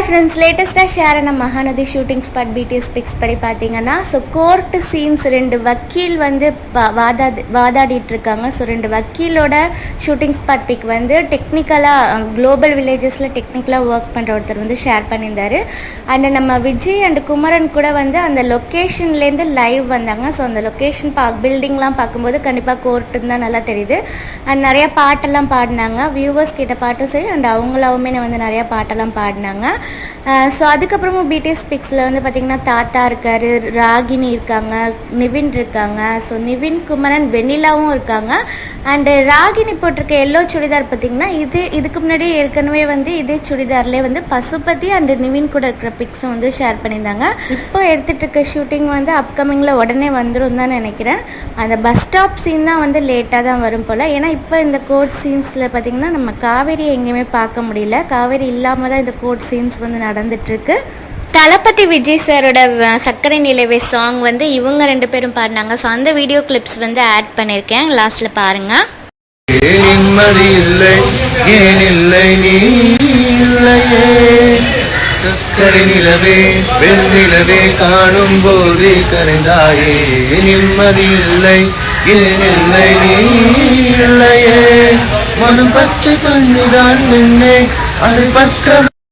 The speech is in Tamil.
ஹாய் ஃப்ரெண்ட்ஸ் லேட்டஸ்ட்டாக ஷேர் ஆன Mahanati shooting spot BTS pics படி பார்த்தீங்கன்னா ஸோ கோர்ட்டு சீன்ஸ் ரெண்டு வக்கீல் வந்து ப- வாதாடி வாதாடிட்டு இருக்காங்க ஸோ ரெண்டு வக்கீலோட ஷூட்டிங் ஸ்பாட் பிக் வந்து டெக்னிக்கலாக குளோபல் வில்லேஜஸில் டெக்னிக்கலாக ஒர்க் பண்ணுற ஒருத்தர் வந்து ஷேர் பண்ணியிருந்தார். அண்ட் நம்ம விஜய் அண்ட் குமரன் கூட வந்து அந்த லொக்கேஷன்லேருந்து லைவ் வந்தாங்க. ஸோ அந்த லொக்கேஷன் பா பில்டிங்லாம் பார்க்கும்போது கண்டிப்பாக கோர்ட்டுன்னு தான் நல்லா தெரியுது. அண்ட் நிறையா பாட்டெல்லாம் பாடினாங்க. வியூவர்ஸ் கிட்ட பாட்டும் சரி அண்ட் அவங்களாவுமே வந்து நிறையா பாட்டெல்லாம் பாடினாங்க. ஸோ அதுக்கப்புறமும் பிடிஎஸ் பிக்ஸில் வந்து பார்த்திங்கன்னா தாத்தா இருக்காரு ராகினி இருக்காங்க நிவின் இருக்காங்க. ஸோ நிவின் குமரன் வெண்ணிலாவும் இருக்காங்க. அண்டு ராகினி போட்டிருக்க எல்லோ சுடிதார் பார்த்திங்கன்னா இது இதுக்கு முன்னாடி ஏற்கனவே வந்து இதே சுடிதார்லேயே வந்து பசுபதி அண்டு நிவின் கூட இருக்கிற பிக்ஸும் வந்து ஷேர் பண்ணியிருந்தாங்க. இப்போ எடுத்துகிட்டு இருக்க ஷூட்டிங் வந்து அப்கமிங்கில் உடனே வந்துடும் தான் நினைக்கிறேன். அந்த பஸ் ஸ்டாப் சீன் தான் வந்து லேட்டாக தான் வரும் போல். ஏன்னா இப்போ இந்த கோட் சீன்ஸில் பார்த்திங்கன்னா நம்ம காவேரி எங்கேயுமே பார்க்க முடியல. காவேரி இல்லாமல் தான் இந்த கோட் சீன்ஸ் வந்து நடந்துட்டுருக்கு. தளபதி விஜய் சாரோட சர்க்கரை நிலவே சாங் வந்து இவங்க ரெண்டு பேரும் பாடினாங்க. ஸோ அந்த வீடியோ கிளிப்ஸ் வந்து ஆட் பண்ணியிருக்கேன் லாஸ்ட்டில் பாருங்கள் நிம்மதி இல்லை? ஏன் இல்லை? நீ சக்கரை நிலவே வெண்ணிலவே காணும் போது கரைந்தாயே. நிம்மதி இல்லை? ஏன் இல்லை? நீ இல்லையே. மனம் பச்சை பண்ணிதான் நின்னே அது பற்ற